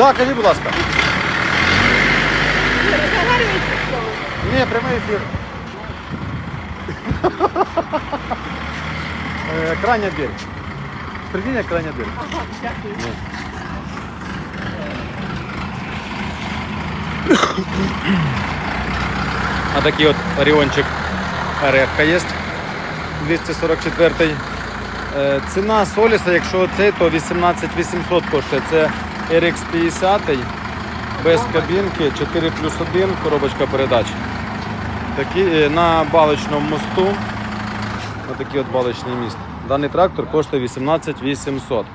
Да, кажіть, будь ласка. Ні, прямий ефір. Е, Крайня дверь. Прикинь, крайня дверь. Ага, дякую. А такий от Оріончик РФ є. 244. Е, Ціна Соліса, якщо цей, то 18 800 коштує. Це RX 50 без кабінки, 4 плюс 1, коробочка передач. Такі, е, на балочному мосту. Отакий от балочний міст. Даний трактор коштує 18 800.